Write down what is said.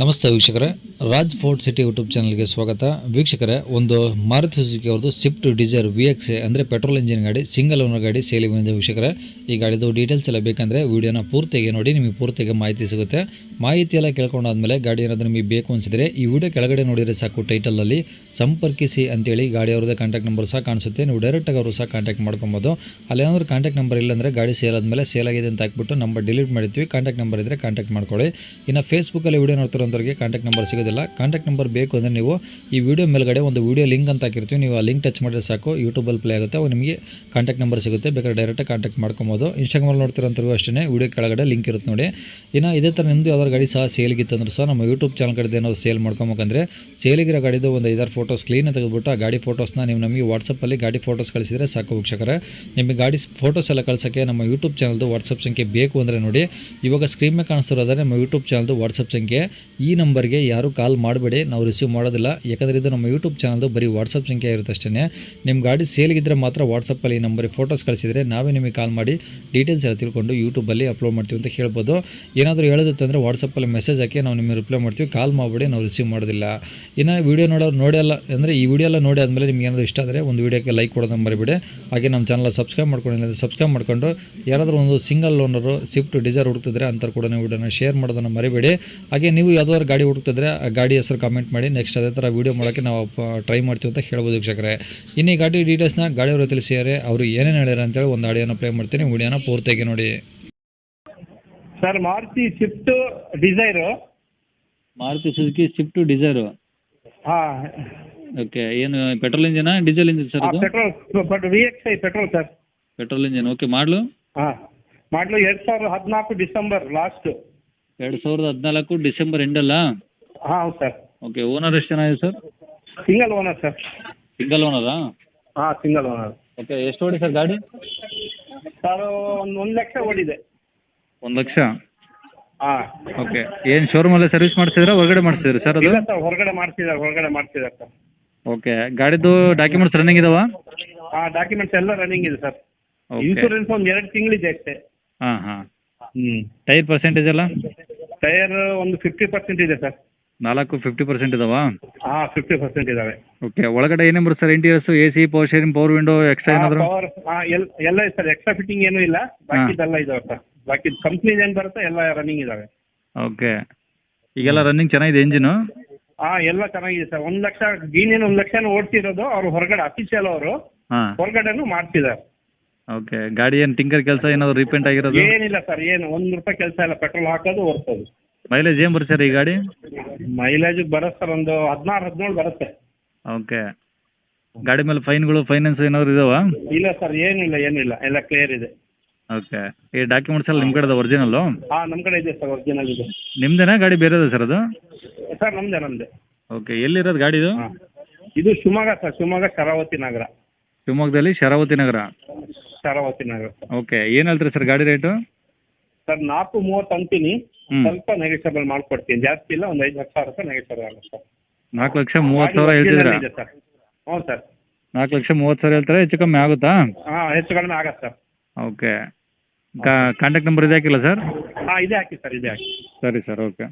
ನಮಸ್ತೆ ವೀಕ್ಷಕರೇ. Raj fort city YouTube ಚಾನಲ್ಗೆ ಸ್ವಾಗತ. ವೀಕ್ಷಕರೇ, ಒಂದು ಮಾರುತಿ ಸುಜುಕಿ ಅವ್ರದ್ದು ಸ್ವಿಫ್ಟ್ ಡಿಸೈರ್ ವಿ ಎಕ್ಸ್ ಅಂದರೆ ಪೆಟ್ರೋಲ್ ಇಂಜಿನ್ ಗಾಡಿ, ಸಿಂಗಲ್ ಓನರ್ ಗಾಡಿ ಸೇಲಿ ಬಂದಿದೆ ವೀಕ್ಷಕರೇ. ಈ ಗಾಡಿದು ಡೀಟೇಲ್ಸ್ ಎಲ್ಲ ಬೇಕಂದರೆ ವೀಡಿಯೋನ ಪೂರ್ತಿಗೆ ನೋಡಿ, ನಿಮಗೆ ಪೂರ್ತಿಗೆ ಮಾಹಿತಿ ಸಿಗುತ್ತೆ. ಮಾಹಿತಿ ಎಲ್ಲ ಕೇಳ್ಕೊಂಡಾದ್ಮೇಲೆ ಗಾಡಿ ಏನಾದರೂ ನಿಮಗೆ ಬೇಕು ಅನಿಸಿದ್ರೆ ಈ ವಿಡಿಯೋ ಕೆಳಗಡೆ ನೋಡಿದರೆ ಸಾಕು ಟೈಟಲಲ್ಲಿ ಸಂಪರ್ಕಿಸಿ ಅಂತೇಳಿ ಗಾಡಿ ಅವ್ರದ್ದೇ ಕಾಂಟ್ಯಾಕ್ಟ್ ನಂಬರ್ ಸಹ ಕಾಣಿಸುತ್ತೆ. ನೀವು ಡೈರೆಕ್ಟಾಗಿ ಅವರು ಸಹ ಕಾಂಟ್ಯಾಕ್ಟ್ ಮಾಡ್ಕೊಬೋದು. ಅಲ್ಲೇನಾದರೂ ಕಾಂಟ್ಯಾಕ್ಟ್ ನಂಬರ್ ಇಲ್ಲಾಂದರೆ ಗಾಡಿ ಸೇಲ್ ಆದಮೇಲೆ ಸೇಲ್ ಆಗಿದೆ ಅಂತ ಹಾಕ್ಬಿಟ್ಟು ನಂಬರ್ ಡಿಲೀಟ್ ಮಾಡಿರ್ತೀವಿ ಕಾಂಟ್ಯಾಕ್ಟ್ ನಂಬರ್ ಇದ್ದರೆ ಕಾಂಟ್ಯಾಕ್ಟ್ ಮಾಡ್ಕೊಳ್ಳಿ. ಇನ್ನು ಫೇಸ್ಬುಕ್ಕಲ್ಲಿ ವಿಡಿಯೋ ನೋಡ್ತಿರೋಂಥವ್ರಿಗೆ ಕಾಂಟ್ಯಾಕ್ಟ್ ನಂಬರ್ ಸಿಗೋದಿಲ್ಲ. ಕಾಂಟ್ಯಾಕ್ಟ್ ನಂಬರ್ ಬೇಕು ಅಂದರೆ ನೀವು ಈ ವಿಡಿಯೋ ಮೇಲ್ಗಡೆ ಒಂದು ವಿಡಿಯೋ ಲಿಂಕ್ ಅಂತ ಹಾಕಿರ್ತೀವಿ. ನೀವು ಆ ಲಿಂಕ್ ಟಚ್ ಮಾಡಿದ್ರೆ ಸಾಕು ಯೂಟ್ಯೂಬಲ್ಲಿ ಪ್ಲೇ ಆಗುತ್ತೆ, ಅವಾಗ ನಿಮಗೆ ಕಾಂಟ್ಯಾಕ್ಟ್ ನಂಬರ್ ಸಿಗುತ್ತೆ. ಬೇಕಾದ್ರೆ ಡೈರೆಕ್ಟಾಗಿ ಕಾಂಟ್ಯಾಕ್ಟ್ ಮಾಡ್ಕೊಬೋದು. ಇನ್ಸ್ಟಾಗ್ರಾಮಲ್ಲಿ ನೋಡ್ತಿರೋಂಥವ್ರಿಗೂ ಅಷ್ಟೇ ವಿಡಿಯೋ ಕೆಳಗಡೆ ಲಿಂಕ್ ಇರುತ್ತೆ ನೋಡಿ. ಇನ್ನು ಇದೇ ಥರ ನಿಮ್ಮದು ಯಾವ್ದಾದ್ರು ಗಾಡಿ ಸಹ ಸೇಲ್ಗಿತ್ತು ಅಂದ್ರೆ ಸಹ ನಮ್ಮ ಯೂಟ್ಯೂಬ್ ಚಾನಲ್ ಕಡೆ ಏನಾದ್ರು ಸೇಲ್ ಮಾಡ್ಕೊಬೇಕಂದ್ರೆ ಸೇಲಿಗಿರೋ ಗಾಡಿದು ಒಂದು ಐದಾರು ಫೋಟೋಸ್ ಕ್ಲೀನ್ ತೆಗೆದುಬಿಟ್ಟು ಆ ಗಾಡಿ ಫೋಟೋಸ್ನ ನೀವು ನಮಗೆ ವಾಟ್ಸಪ್ಪಲ್ಲಿ ಗಾಡಿ ಫೋಟೋಸ್ ಕಳಿಸಿದರೆ ಸಾಕು ವೀಕ್ಷಕರೇ. ನಿಮಗೆ ಗಾಡಿ ಫೋಟೋಸ್ ಎಲ್ಲ ಕಳ್ಸೋಕ್ಕೆ ನಮ್ಮ ಯೂಟ್ಯೂಬ್ ಚಾನಲ್ದು ವಾಟ್ಸಪ್ ಸಂಖ್ಯೆ ಬೇಕು ಅಂದರೆ ನೋಡಿ. ಇವಾಗ ಸ್ಕ್ರೀನ್ ಮೇಲೆ ಕಾಣಿಸ್ತಿರೋದ್ರೆ ನಮ್ಮ ಯೂಟ್ಯೂಬ್ ಚಾನಲ್ದು ವಾಟ್ಸಪ್ ಸಂಖ್ಯೆ. ಈ ನಂಬರ್ಗೆ ಯಾರು ಕಾಲ್ ಮಾಡಬೇಡಿ, ನಾವು ರಿಸೀವ್ ಮಾಡೋದಿಲ್ಲ. ಯಾಕಂದರೆ ಇದು ನಮ್ಮ ಯೂಟ್ಯೂಬ್ ಚಾನಲ್ದು ಬರೀ ವಾಟ್ಸಪ್ ಸಂಖ್ಯೆ ಇರುತ್ತೆ ಅಷ್ಟೇ ನಿಮ್ಮ ಗಾಡಿ ಸೇಲ್ಗಿದ್ರೆ ಮಾತ್ರ ವಾಟ್ಸಪ್ಪಲ್ಲಿ ಈ ನಂಬರಿಗೆ ಫೋಟೋಸ್ ಕಳಿಸಿದರೆ ನಾವೇ ನಿಮಗೆ ಕಾಲ್ ಮಾಡಿ ಡೀಟೇಲ್ಸ್ ಎಲ್ಲ ತಿಳ್ಕೊಂಡು ಯೂಟ್ಯೂಬಲ್ಲಿ ಅಪ್ಲೋಡ್ ಮಾಡ್ತೀವಿ ಅಂತ ಹೇಳ್ಬೋದು. ಏನಾದರೂ ಹೇಳೋದಿತ್ತಂದರೆ ವಾಟ್ಸಪ್ಪಲ್ಲಿ ಮೆಸೇಜ್ ಹಾಕಿ ನಾವು ನಿಮಗೆ ರಿಪ್ಲೈ ಮಾಡ್ತೀವಿ. ಕಾಲ್ ಮಾಡಿಬಿಡಿ, ನಾವು ರಿಸೀವ್ ಮಾಡೋದಿಲ್ಲ. ಇನ್ನು ವೀಡಿಯೋ ನೋಡೋರು ನೋಡಲ್ಲ ಅಂದರೆ ಈ ವಿಡಿಯೋ ಎಲ್ಲ ನೋಡಿ ಆದಮೇಲೆ ನಿಮ್ಗೆ ಏನಾದರೂ ಇಷ್ಟ ಆದರೆ ಒಂದು ವೀಡಿಯೋಕ್ಕೆ ಲೈಕ್ ಕೊಡೋದನ್ನು ಮರಿಬೇಡಿ. ಹಾಗೆ ನಮ್ಮ ಚಾನಲ್ ಸಬ್ಸ್ಕ್ರೈಬ್ ಮಾಡ್ಕೊಂಡಿಲ್ಲ ಸಬ್ಸ್ಕ್ರೈಬ್ ಮಾಡ್ಕೊಂಡು ಯಾರಾದರೂ ಒಂದು ಸಿಂಗಲ್ ಓನರು, ಸ್ವಿಫ್ಟ್, ಡಿಸೈರ್ ಹುಡುಕ್ತಿದ್ರೆ ಅಂತ ಕೂಡ ನೀವು ವಿಡಿಯೋನ ಶೇರ್ ಮಾಡೋದನ್ನು ಮರಿಬೇಡಿ. ಹಾಗೆ ಯಾವ್ದಾದ್ರು ಗಾಡಿ ಹುಡುಕ್ತಿದ್ರೆ ಆ ಗಾಡಿ ಹೆಸರು ಕಾಮೆಂಟ್ ಮಾಡಿ ನೆಕ್ಸ್ಟ್ ಅದೇ ಥರ ವೀಡಿಯೋ ಮಾಡೋಕ್ಕೆ ನಾವು ಟ್ರೈ ಮಾಡ್ತೀವಿ ಅಂತ ಹೇಳ್ಬೋದು ವೀಕ್ಷಕರೇ. ಇನ್ನು ಈ ಗಾಡಿ ಡೀಟೇಲ್ಸ್ನ ಗಾಡಿಯವರು ತಿಳಿಸಿದ್ದಾರೆ ಅವರು ಏನೇನು ಹೇಳ್ಯಾರ ಅಂತೇಳಿ ಒಂದು ಆಡಿಯೋನ ಪ್ಲೇ ಮಾಡ್ತೀನಿ ವಿಡಿಯೋನ ಪೂರ್ತಿಯಾಗಿ ನೋಡಿ. Sir Maruti Swift Dzire Maruti Suzuki Swift Dzire ಹಾಂ. ಓಕೆ ಏನು petrol engine diesel engine sir ಅದು petrol but V X I petrol sir petrol engine okay ಮಾಡಲು? ಹಾಂ. ಮಾಡಲು ಎರಡು ಸಾವಿರದ ಹದಿನಾಲ್ಕು ಡಿಸೆಂಬರ್ ಲಾಸ್ಟ್ ಎರಡು ಸಾವಿರದ ಹದಿನಾಲ್ಕು ಡಿಸೆಂಬರ್ ಎಂಡ್ ಹಾಂ ಹೌದು ಸರ್. ಓಕೆ ಓನರ್ ಎಷ್ಟು ಜನ ಇದೆ sir? Single owner sir. Single ಓನರಾ ಹಾಂ ಸಿಂಗಲ್ ಓನರ್ ಓಕೆ ಎಷ್ಟು ಓಡಿ ಸರ್ ಗಾಡಿ? ಸರ್ ಒಂದು ಒಂದು ಲಕ್ಷ ಓಡಿದೆ. ಒಂದ್ ಲಕ್ಷ? ಹಾಂ. ಓಕೆ ಶೋರೂಮ್ ಶೋರೂಮಲ್ಲೇ ಸರ್ವಿಸ್ ಮಾಡಿಸಿದ್ರಾ ಹೊರಗಡೆ ಮಾಡಿಸಿದ್ರಿ ಸರ್ ಅದು? ಇಲ್ಲ ಸರ್ ಹೊರಗಡೆ ಮಾಡ್ತಿದ್ದಾರೆ ಹೊರಗಡೆ ಮಾಡ್ತಿದ್ದಾರೆ ಸರ್. ಓಕೆ ಗಾಡಿದು ಡಾಕ್ಯುಮೆಂಟ್ಸ್ ರನ್ನಿಂಗ್ ಇದಾವ? ಆ ಡಾಕ್ಯುಮೆಂಟ್ಸ್ ಎಲ್ಲ ರನ್ನಿಂಗ್ ಇದೆ ಸರ್. ಓಕೆ. ಇನ್ಶೂರೆನ್ಸ್ ಒಂದು ಎರಡು ತಿಂಗಳಿದೆ ಅಷ್ಟೇ. ಹಾಂ ಹಾಂ. ಹ್ಞೂ ಟೈರ್ ಪರ್ಸೆಂಟೇಜ್ ಎಲ್ಲ? ಟೈರ್ ಒಂದು ಫಿಫ್ಟಿ ಪರ್ಸೆಂಟ್ ಇದೆ ಸರ್. ನಾಲ್ಕು ಫಿಫ್ಟಿ ಪರ್ಸೆಂಟ್ ಇದಾವ? ಹಾಂ ಫಿಫ್ಟಿ ಪರ್ಸೆಂಟ್ ಇದಾವೆ. ಓಕೆ ಒಳಗಡೆ ಏನೇನು ಬರುತ್ತೆ sir interiors A C power steering power window extra ಏನಾದರೂ? ಪವರ್ ಎಲ್ಲ ಇದೆ ಸರ್. ಎಕ್ಸ್ಟ್ರಾ ಫಿಟ್ಟಿಂಗ್ ಏನೂ ಇಲ್ಲ. ಬಾಕಿದೆಲ್ಲ ಇದಾವೆ ಸರ್. ಬಾಕಿ ಕಂಪ್ನಿ ಏನು ಬರುತ್ತೆ ಎಲ್ಲ ರನ್ನಿಂಗ್ ಇದಾವೆ. ಓಕೆ ಈಗೆಲ್ಲ ರನ್ನಿಂಗ್ ಚೆನ್ನಾಗಿದೆ ಇಂಜಿನು ಹಾಂ ಎಲ್ಲ ಚೆನ್ನಾಗಿದೆ ಸರ್. ಒಂದು ಲಕ್ಷ ಗೀನೇನು ಒಂದು ಲಕ್ಷನೂ ಓಡ್ತಿರೋದು ಅವ್ರು ಹೊರಗಡೆ ಅಫಿಷಿಯಲ್ ಅವರು ಹಾಂ. ಹೊರಗಡೆನೂ ಮಾಡ್ತಿದ್ದಾರೆ. ಓಕೆ ಗಾಡಿ ಏನು ಟಿಂಕರ್ ಕೆಲಸ ಏನಾದ್ರು ರಿಪೇಂಟ್ ಆಗಿರೋದು? ಏನಿಲ್ಲ ಸರ್ ಏನು ಒಂದು ರೂಪಾಯಿ ಕೆಲಸ ಇಲ್ಲ ಪೆಟ್ರೋಲ್ ಹಾಕೋದು ಓಡಿಸೋದು. ಮೈಲೇಜ್ ಏನು ಬರುತ್ತೆ ಸರ್ ಈ ಗಾಡಿ? ಮೈಲೇಜ್ ಬರುತ್ತೆ ಸರ್ ಒಂದು ಹದಿನಾರು ಹದಿನೇಳು ಬರುತ್ತೆ. ಓಕೆ ಗಾಡಿ ಮೇಲೆ ಫೈನ್ಗಳು ಫೈನಾನ್ಸ್ ಏನಾದ್ರು ಇದಾವಾ? ಇಲ್ಲ ಸರ್ ಏನಿಲ್ಲ ಏನಿಲ್ಲ ಎಲ್ಲ ಕ್ಲಿಯರ್ ಇದೆ. ಓಕೆ ಈ ಡಾಕ್ಯುಮೆಂಟ್ಸ್ ಎಲ್ಲ ನಿಮ್ಮ ಕಡೆದ ಒರಿಜಿನಲ್ಲು ಹಾಂ ನಮ್ಮ ಕಡೆ ಇದೆ ಸರ್ ಒರಿಜಿನಲ್ ಇದೆ. ನಿಮ್ದೇನಾ ಗಾಡಿ ಬೇರೆದ ಸರ್ ಅದು? ಸರ್ ನಮ್ಮದೇ ನಮ್ಮದೇ ಓಕೆ ಎಲ್ಲಿರೋದು ಗಾಡಿದು ಇದು ಶಿವಮೊಗ್ಗ ಸರ್ ಶಿವಮೊಗ್ಗ ಶರಾವತಿ ನಗರ. ಶಿವಮೊಗ್ಗದಲ್ಲಿ ಶರಾವತಿ ನಗರ. ಶರಾವತಿ ನಗರ ಓಕೆ ಏನು ಹೇಳ್ತೀರಿ ಸರ್ ಗಾಡಿ ರೇಟು? ಸರ್ ನಾಲ್ಕು ಮೂವತ್ತು ಅಂತೀನಿ. ಹ್ಮ್. ಸ್ವಲ್ಪ ನೆಗೆಸಬಲ್ ಮಾಡ್ಕೊಡ್ತೀನಿ. ಜಾಸ್ತಿ ಇಲ್ಲ ಒಂದು ಐದು ಲಕ್ಷ ರೂಪಾಯಿ ನೆಗೆಸಬಲ್ ಆಗುತ್ತೆ ಸರ್. ನಾಲ್ಕು ಲಕ್ಷ ಮೂವತ್ತು ಸಾವಿರ ಹೇಳ್ತಿದ್ದೀರಾ? ಸರ್. ಹ್ಞೂ ಸರ್. ನಾಲ್ಕು ಲಕ್ಷ ಮೂವತ್ತು ಸಾವಿರ ಹೇಳ್ತಾರೆ ಹೆಚ್ಚು ಕಮ್ಮಿ ಆಗುತ್ತಾ? ಹಾಂ ಹೆಚ್ಚು ಕಡಿಮೆ ಆಗತ್ತೆ ಸರ್. ಓಕೆ. ಕಾಂಟ್ಯಾಕ್ಟ್ ನಂಬರ್ ಇದೆ ಹಾಕಿಲ್ಲ ಸರ್? ಹಾಂ ಇದೆ ಹಾಕಿ ಸರ್ ಇದೆ ಹಾಕಿ. ಸರಿ ಸರ್ ಓಕೆ.